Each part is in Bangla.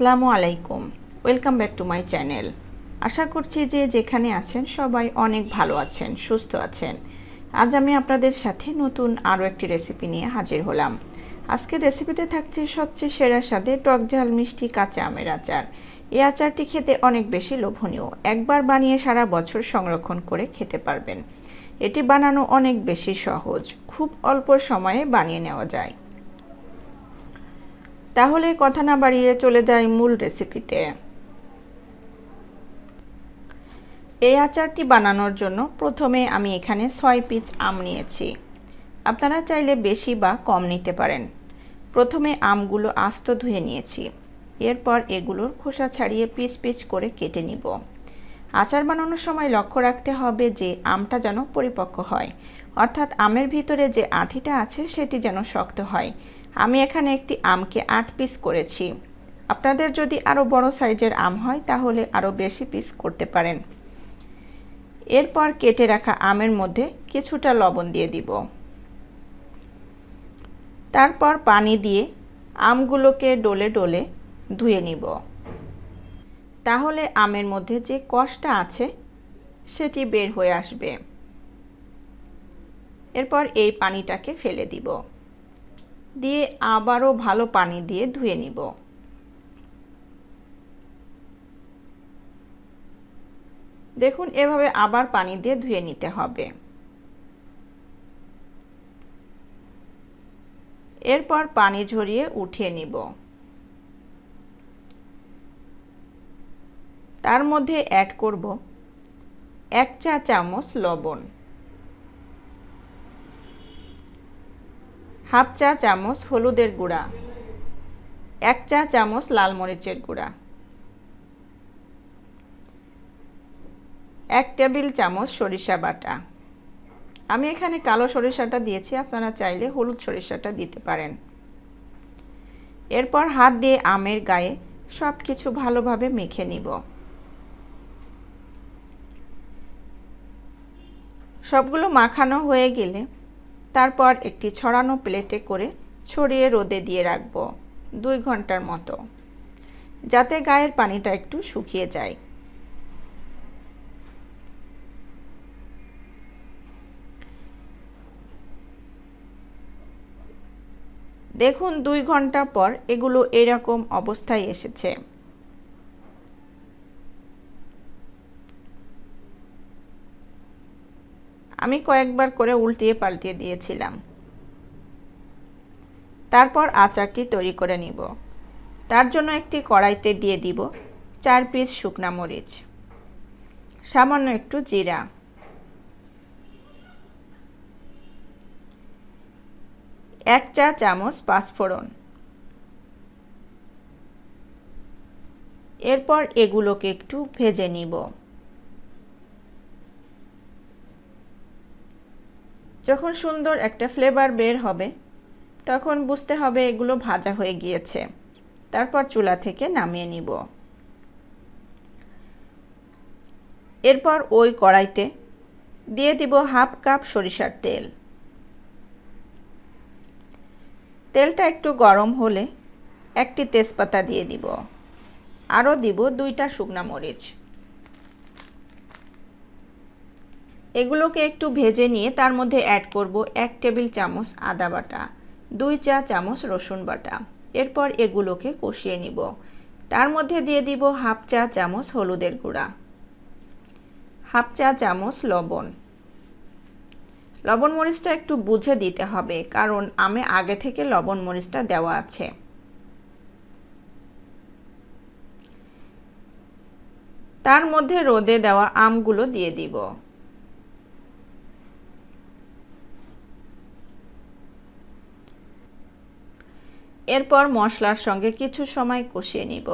আসসালামু আলাইকুম। Welcome back to my channel আশা করছি যে যেখানে আছেন সবাই অনেক ভালো আছেন, সুস্থ আছেন। আজ আমি আপনাদের সাথে নতুন আরও একটি রেসিপি নিয়ে হাজির হলাম। আজকের রেসিপিতে থাকছে সবচেয়ে সেরা স্বাদে টক ঝাল মিষ্টি কাঁচা আমের আচার। এই আচারটি খেতে অনেক বেশি লোভনীয়। একবার বানিয়ে সারা বছর সংরক্ষণ করে খেতে পারবেন। এটি বানানো অনেক বেশি সহজ। খুব অল্প সময়ে বানিয়ে নেওয়া যায়। তাহলে কথা না বাড়িয়ে চলে যাই মূল রেসিপিতে এই আচারটি বানানোর জন্য প্রথমে আমি এখানে ছয় পিচ আম নিয়েছি। আপনারা চাইলে বেশি বা কম নিতে পারেন। প্রথমে আমগুলো আস্ত ধুয়ে নিয়েছি। এরপর এগুলোর খোসা ছাড়িয়ে পিচ পিচ করে কেটে নিব। আচার বানানোর সময় লক্ষ্য রাখতে হবে যে আমটা যেন পরিপক্ক হয়। অর্থাৎ আমের ভিতরে যে আঠিটা আছে সেটি যেন শক্ত হয়। আমি এখানে একটি আমকে আট পিস করেছি। আপনাদের যদি আরও বড় সাইজের আম হয়, তাহলে আরও বেশি পিস করতে পারেন। এরপর কেটে রাখা আমের মধ্যে কিছুটা লবণ দিয়ে দিব। তারপর পানি দিয়ে আমগুলোকে ডলে ডলে ধুয়ে নিব। তাহলে আমের মধ্যে যে কষটা আছে, সেটি বের হয়ে আসবে। এরপর এই পানিটাকে ফেলে দিব। দিয়ে আবারও ভালো পানি দিয়ে ধুয়ে নিব। দেখুন, এভাবে আবার পানি দিয়ে ধুয়ে নিতে হবে। এরপর পানি ঝরিয়ে উঠিয়ে নিব। তার মধ্যে অ্যাড করব এক চা চামচ লবণ। হাফ চা চামচ হলুদের গুঁড়া, এক চা চামচ লাল মরিচের গুঁড়া, এক টেবিল চামচ সরিষা বাটা। আমি এখানে কালো সরিষাটা দিয়েছি, আপনারা চাইলে হলুদ সরিষাটা দিতে পারেন। এরপর হাত দিয়ে আমের গায়ে সব কিছু ভালোভাবে মেখে নিব। সবগুলো মাখানো হয়ে গেলে তারপর একটি ছড়ানো প্লেটে করে ছড়িয়ে রোদে দিয়ে রাখব দুই ঘণ্টার মতো, যাতে গায়ের পানিটা একটু শুকিয়ে যায়। দেখুন দুই ঘণ্টা পর এগুলো এরকম অবস্থায় এসেছে। আমি কয়েকবার করে উল্টিয়ে পাল্টিয়ে দিয়েছিলাম। তারপর আচারটি তৈরি করে নিব। তার জন্য একটি কড়াইতে দিয়ে দিব চার পিস শুকনা মরিচ, সামান্য একটু জিরা। এক চা চামচ পাঁচফোড়ন। এরপর এগুলোকে একটু ভেজে নিব। যখন সুন্দর একটা ফ্লেভার বের হবে, তখন বুঝতে হবে এগুলো ভাজা হয়ে গিয়েছে। তারপর চুলা থেকে নামিয়ে নিব। এরপর ওই কড়াইতে দিয়ে দিব হাফ কাপ সরিষার তেল। তেলটা একটু গরম হলে একটি তেজপাতা দিয়ে দিব। আরও দিব দুইটা শুকনা মরিচ। এগুলোকে একটু ভেজে নিয়ে তার মধ্যে অ্যাড করব এক টেবিল চামচ আদা বাটা, দুই চা চামচ রসুন বাটা। এরপর এগুলোকে কষিয়ে নিব। তার মধ্যে দিয়ে দিব হাফ চা চামচ হলুদের গুঁড়া, হাফ চা চামচ লবণ। লবণ মরিচটা একটু বুঝে দিতে হবে, কারণ আমি আগে থেকে লবণ মরিচটা দেওয়া আছে। তার মধ্যে রোদে দেওয়া আমগুলো দিয়ে দিব। এরপর মশলার সঙ্গে কিছু সময় কষিয়ে নিব।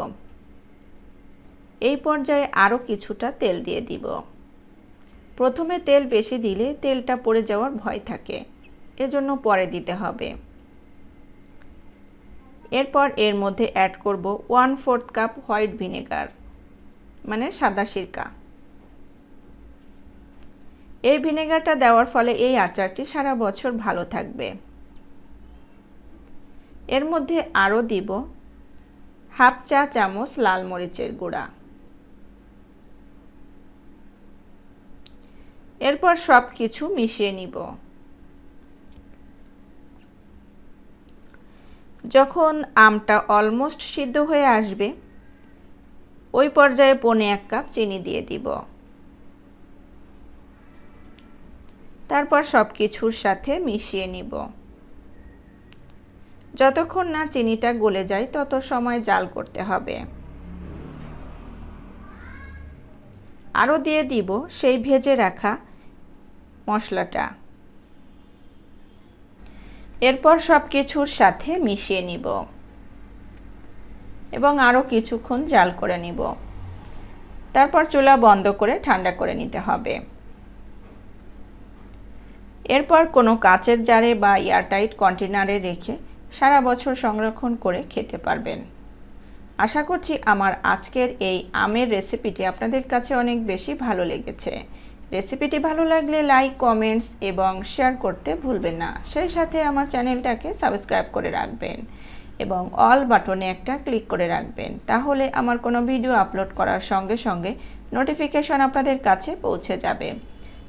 এই পর্যায়ে আরও কিছুটা তেল দিয়ে দিব। প্রথমে তেল বেশি দিলে তেলটা পড়ে যাওয়ার ভয় থাকে। এজন্য পরে দিতে হবে। এরপর এর মধ্যে অ্যাড করব one fourth cup white vinegar মানে সাদা সিরকা। এই ভিনেগারটা দেওয়ার ফলে এই আচারটি সারা বছর ভালো থাকবে। এর মধ্যে আরও দিব হাফ চা চামচ লাল মরিচের গুঁড়া। এরপর সব কিছু মিশিয়ে নিব। যখন আমটা অলমোস্ট সিদ্ধ হয়ে আসবে, ওই পর্যায়ে পনে এক কাপ চিনি দিয়ে দিব। তারপর সব কিছুর সাথে মিশিয়ে নিব। যতক্ষণ না চিনিটা গলে যায়, তত সময় জাল করতে হবে। আরও দিয়ে দিব সেই ভেজে রাখা মশলাটা। এরপর সব কিছুর সাথে মিশিয়ে নিব। এবং আরও কিছুক্ষণ জাল করে নিব। তারপর চুলা বন্ধ করে ঠান্ডা করে নিতে হবে। এরপর কোনো কাচের জারে বা এয়ারটাইট কন্টেনারে রেখে সারা বছর সংরক্ষণ করে খেতে পারবেন। আশা করছি আমার আজকের এই আমের রেসিপিটি আপনাদের কাছে অনেক বেশি ভালো লেগেছে। রেসিপিটি ভালো লাগলে লাইক, কমেন্টস এবং শেয়ার করতে ভুলবেন না। সেই সাথে আমার চ্যানেলটাকে সাবস্ক্রাইব করে রাখবেন এবং অল বাটনে একটা ক্লিক করে রাখবেন। তাহলে আমার কোনো ভিডিও আপলোড করার সঙ্গে সঙ্গে নোটিফিকেশন আপনাদের কাছে পৌঁছে যাবে।